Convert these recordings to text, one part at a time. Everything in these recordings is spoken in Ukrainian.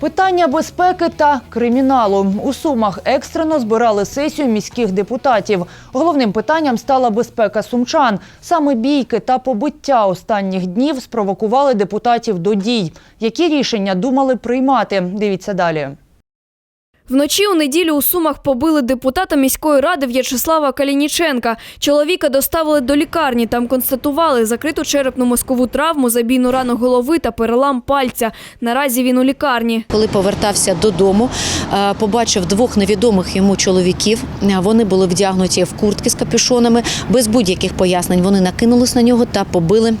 Питання безпеки та криміналу у Сумах екстрено збирали сесію міських депутатів. Головним питанням стала безпека сумчан. Саме бійки та побиття останніх днів спровокували депутатів до дій. Які рішення думали приймати? Дивіться далі. Вночі у неділю у Сумах побили депутата міської ради В'ячеслава Калініченка. Чоловіка доставили до лікарні. Там констатували закриту черепно-мозкову травму, забійну рану голови та перелам пальця. Наразі він у лікарні. Коли повертався додому, е, побачив двох невідомих йому чоловіків. Е, Вони були вдягнуті в куртки з капюшонами, без будь-яких пояснень. Вони накинулись на нього та побили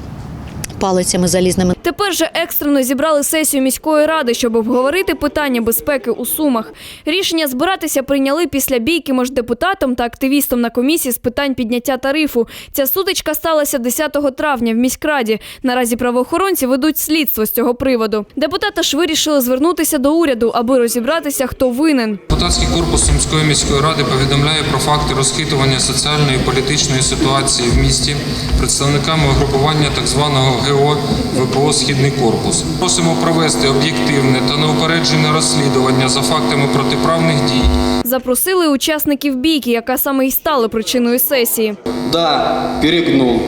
палицями залізними. Тепер же екстрено зібрали сесію міської ради, щоб обговорити питання безпеки у Сумах. Рішення збиратися прийняли після бійки між депутатом та активістом на комісії з питань підняття тарифу. Ця сутичка сталася 10 травня в міськраді. Наразі правоохоронці ведуть слідство з цього приводу. Депутати ж вирішили звернутися до уряду, аби розібратися, хто винен. Депутатський корпус Сумської міської ради повідомляє про факти розхитування соціальної і політичної ситуації в місті представниками угрупування так званого ГО ВПО Східний корпус. Просимо провести об'єктивне та неупереджене розслідування за фактами протиправних дій Запросили учасників бійки, яка саме й стала причиною сесії. Да, перегнул,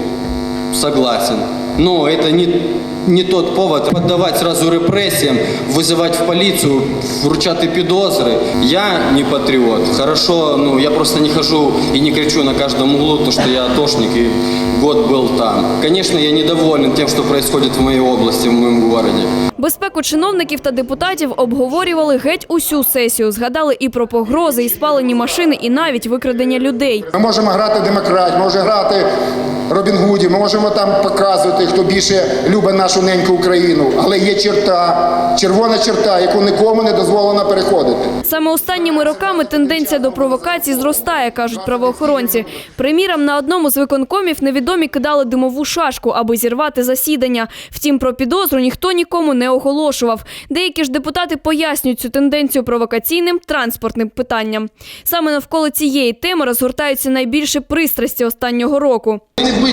согласен. Но это не, не тот повод поддавать сразу репрессиям, вызывать в полицию, вручати підозри. Я не патриот. Хорошо, ну я просто не хожу и не кричу на каждом углу, то, что я атошник и год был там. Конечно, я недоволен тем, что происходит в моей области, в моем городе. Безпеку чиновників та депутатів обговорювали геть усю сесію. Згадали і про погрози, і спалені машини, і навіть викрадення людей. Ми можемо грати демократ, можемо грати Робін Гудів, ми можемо там показувати, хто більше любить нашу неньку Україну. Але є черта, червона черта, яку нікому не дозволено переходити. Саме останніми роками тенденція до провокацій зростає, кажуть правоохоронці. Приміром, на одному з виконкомів невідомі кидали димову шашку, аби зірвати засідання. Втім, про підозру ніхто нікому не оголошував. Деякі ж депутати пояснюють цю тенденцію провокаційним транспортним питанням. Саме навколо цієї теми розгортаються найбільше пристрасті останнього року.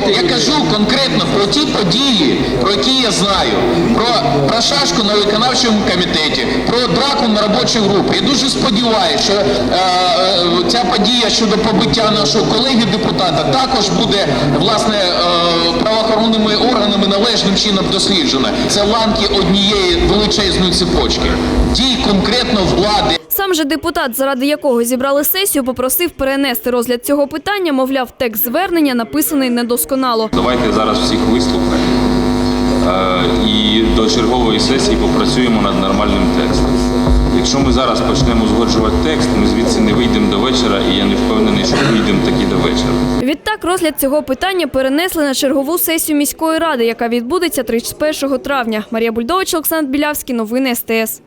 Я кажу конкретно про ті події, про які я знаю, про, про шашку на виконавчому комітеті, про драку на робочій групі. Я дуже сподіваюся, що е, е, ця подія щодо побиття нашого колеги депутата також буде власне е, правоохоронними органами належним чином досліджена. Це ланки однієї величезної цепочки. Дій конкретно влади. Сам же депутат, заради якого зібрали сесію, попросив перенести розгляд цього питання. Мовляв, текст звернення написаний недосконало. Давайте зараз всіх вислухаємо і до чергової сесії попрацюємо над нормальним текстом. Якщо ми зараз почнемо узгоджувати текст, ми звідси не вийдемо до вечора, і я не впевнений, що вийдемо таки до вечора. Відтак розгляд цього питання перенесли на чергову сесію міської ради, яка відбудеться 31 травня. Марія Бульдович, Олександр Білявський. Новини СТС.